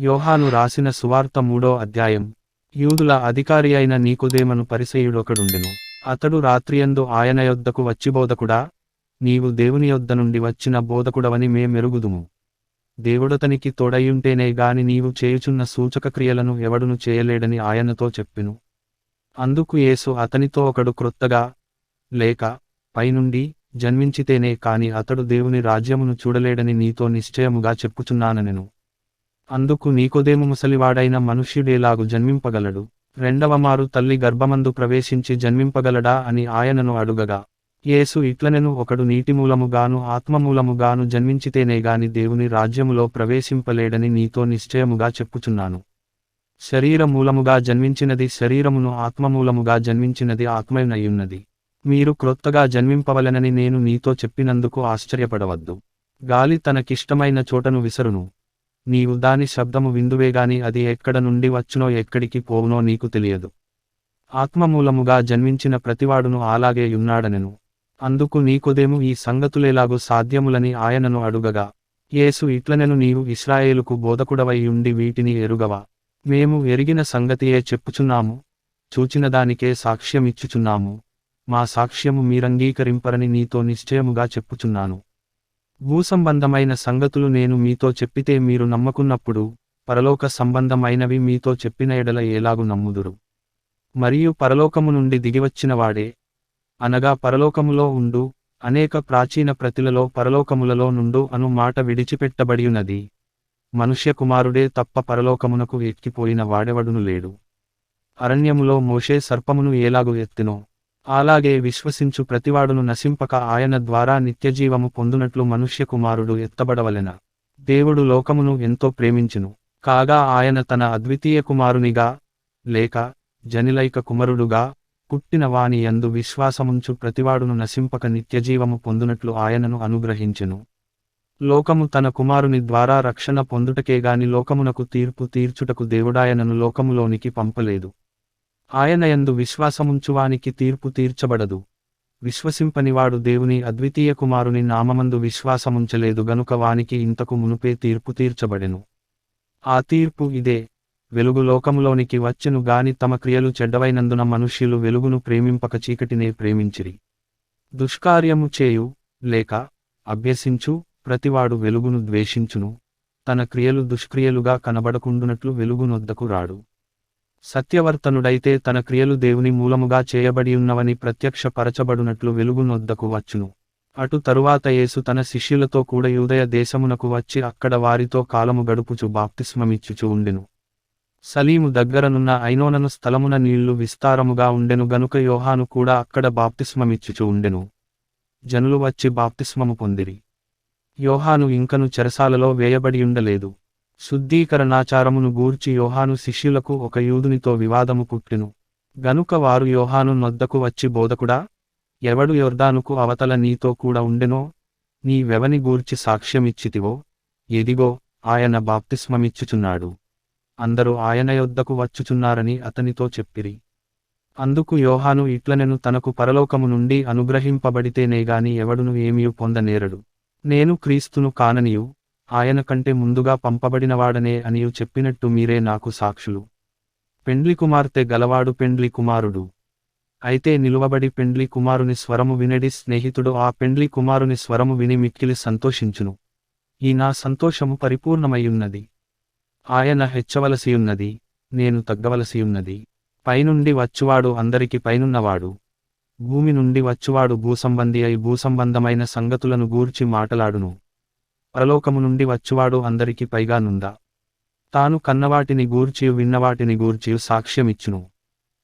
యోహాను రాసిన సువార్త మూడో అధ్యాయం. యూదుల అధికారి అయిన నీకుదేమను పరిసయుడొకడుండెను. అతడు రాత్రియందు ఆయన యొద్దకు వచ్చి బోధకుడా నీవు దేవుని యొద్ద నుండి వచ్చిన బోధకుడవని మే మెరుగుదుము దేవుడతనికి తోడయుంటేనే గాని నీవు చేయుచున్న సూచక క్రియలను ఎవడును చేయలేడని ఆయనతో చెప్పెను. అందుకు యేసు అతనితో ఒకడు క్రొత్తగా లేక పైనుండి జన్మించితేనే కాని అతడు దేవుని రాజ్యమును చూడలేడని నీతో నిశ్చయముగా చెప్పుచున్నానెను అందుకు నీకొదేము ముసలివాడైన మనుష్యుడేలాగు జన్మింపగలడు. రెండవమారు తల్లి గర్భమందు ప్రవేశించి జన్మింపగలడా అని ఆయనను అడుగగా. యేసు ఇట్లనెను ఒకడు నీటిమూలముగాను ఆత్మమూలముగాను జన్మించితేనే గాని దేవుని రాజ్యములో ప్రవేశింపలేడని నీతో నిశ్చయముగా చెప్పుచున్నాను. శరీరమూలముగా జన్మించినది శరీరమును ఆత్మమూలముగా జన్మించినది ఆత్మయునయున్నది. మీరు క్రొత్తగా జన్మింపవలెనని నేను నీతో చెప్పినందుకు ఆశ్చర్యపడవద్దు. గాలి తనకిష్టమైన చోటను విసరును. నీవు దాని శబ్దము విందువేగాని అది ఎక్కడ నుండి వచ్చునో ఎక్కడికి పోవునో నీకు తెలియదు. ఆత్మమూలముగా జన్మించిన ప్రతివాడును అలాగే యున్నాడనెను అందుకు నీకుదేము ఈ సంగతులేలాగు సాధ్యములని ఆయనను అడుగగా యేసు ఇట్లనెను నీవు ఇస్రాయేలుకు బోధకుడవై ఉండి వీటిని ఎరుగవా? మేము ఎరిగిన సంగతియే చెప్పుచున్నాము చూచిన దానికే సాక్ష్యమిచ్చుచున్నాము. మా సాక్ష్యము మీరంగీకరింపరని నీతో నిశ్చయముగా చెప్పుచున్నాను. భూసంబంధమైన సంగతులు నేను మీతో చెప్పితే మీరు నమ్మకున్నప్పుడు పరలోక సంబంధమైనవి మీతో చెప్పిన ఎడల ఎలాగు నమ్ముదురు. మరియు పరలోకము నుండి దిగివచ్చినవాడే అనగా పరలోకములో ఉండు అనేక ప్రాచీన ప్రతిలలో పరలోకములలో నుండు అను మాట విడిచిపెట్టబడియున్నది మనుష్య కుమారుడే తప్ప పరలోకమునకు ఎక్కిపోయిన వాడెవడును లేడు. అరణ్యములో మోషే సర్పమును ఏలాగు ఎత్తినో అలాగే విశ్వసించు ప్రతివాడును నశింపక ఆయన ద్వారా నిత్యజీవము పొందునట్లు మనుష్య కుమారుడు ఎత్తబడవలెన. దేవుడు లోకమును ఎంతో ప్రేమించును. కాగా ఆయన తన అద్వితీయ కుమారునిగా లేక జనిలైక కుమరుడుగా పుట్టిన వాని యందు విశ్వాసముంచు ప్రతివాడును నశింపక నిత్యజీవము పొందునట్లు ఆయనను అనుగ్రహించెను. లోకము తన కుమారుని ద్వారా రక్షణ పొందుటకేగాని లోకమునకు తీర్పు తీర్చుటకు దేవుడాయనను లోకములోనికి పంపలేదు. ఆయన యందు విశ్వాసముంచువానికి తీర్పు తీర్చబడదు. విశ్వసింపనివాడు దేవుని అద్వితీయ కుమారుని నామమందు విశ్వాసముంచలేదు గనుక వానికి ఇంతకు మునుపే తీర్పు తీర్చబడెను. ఆ తీర్పు ఇదే. వెలుగు లోకములోనికి వచ్చెను గాని తమ క్రియలు చెడ్డవైనందున మనుష్యులు వెలుగును ప్రేమింపక చీకటినే ప్రేమించిరి. దుష్కార్యము చేయు లేక అభ్యసించు ప్రతివాడు వెలుగును ద్వేషించును. తన క్రియలు దుష్క్రియలుగా కనబడకుండునట్లు వెలుగునొద్దకు రాడు. సత్యవర్తనుడైతే తన క్రియలు దేవుని మూలముగా చేయబడియున్నవని ప్రత్యక్షపరచబడునట్లు వెలుగునొద్దకు వచ్చును. అటు తరువాత యేసు తన శిష్యులతో కూడా యూదయ దేశమునకు వచ్చి అక్కడ వారితో కాలము గడుపుచు బాప్తిస్మమిచ్చుచు ఉండెను. సలీము దగ్గరనున్న ఐనోనను స్థలమున నీళ్ళు విస్తారముగా ఉండెను గనుక యోహాను కూడా అక్కడ బాప్తిస్మమిచ్చుచు ఉండెను. జనులు వచ్చి బాప్తిస్మము పొందిరి. యోహాను ఇంకను చెరసాలలో వేయబడియుండలేదు. శుద్ధీకరణాచారమును గూర్చి యోహాను శిష్యులకు ఒక యూదునితో వివాదము పుట్టెను. గనుక వారు యోహాను నొద్దకు వచ్చి బోధకుడా ఎవడు యొర్దానుకు అవతల నీతో కూడా ఉండెనో నీవెవని గూర్చి సాక్ష్యమిచ్చితివో ఎదిగో ఆయన బాప్తిస్మమిచ్చుచున్నాడు. అందరూ ఆయన యొద్దకు వచ్చుచున్నారని అతనితో చెప్పిరి. అందుకు యోహాను ఇట్లనెను తనకు పరలోకము నుండి అనుగ్రహింపబడితేనేగాని ఎవడును ఏమియు పొందనేరడు. నేను క్రీస్తును కాననియు ఆయన కంటే ముందుగా పంపబడినవాడనే అనియు చెప్పినట్టు మీరే నాకు సాక్షులు. పెండ్లి కుమార్తె గలవాడు పెండ్లి కుమారుడు అయితే నిలువబడి పెండ్లి కుమారుని స్వరము వినడి స్నేహితుడు ఆ పెండ్లి కుమారుని స్వరము విని మిక్కిలి సంతోషించును. ఈ నా సంతోషము పరిపూర్ణమయ్యున్నది. ఆయన హెచ్చవలసియున్నది. నేను తగ్గవలసియున్నది. పైనుండి వచ్చువాడు అందరికి పైనున్నవాడు. భూమి నుండి వచ్చువాడు భూసంబంధి అయి భూసంబంధమైన సంగతులను గూర్చి మాటలాడును. పరలోకము నుండి వచ్చువాడు అందరికి పైగానుందా తాను కన్నవాటిని గూర్చియు విన్నవాటిని గూర్చియు సాక్ష్యమిచ్చును.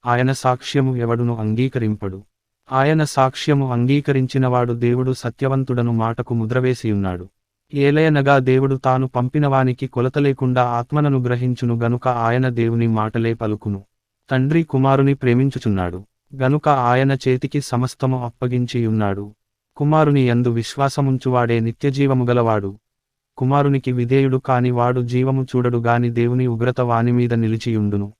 ఆయన సాక్ష్యము ఎవడును అంగీకరింపడు. ఆయన సాక్ష్యము అంగీకరించినవాడు దేవుడు సత్యవంతుడను మాటకు ముద్రవేసియున్నాడు. ఏలయనగా దేవుడు తాను పంపినవానికి కొలత లేకుండా ఆత్మనను గ్రహించును గనుక ఆయన దేవుని మాటలే పలుకును. తండ్రి కుమారుని ప్రేమించుచున్నాడు. గనుక ఆయన చేతికి సమస్తము అప్పగించియున్నాడు. కుమారుని యందు విశ్వాసముంచువాడే నిత్యజీవము గలవాడు కుమారునికి విధేయుడు కాని వాడు జీవము చూడడు గాని దేవుని ఉగ్రత వానిమీద నిలిచియుండును.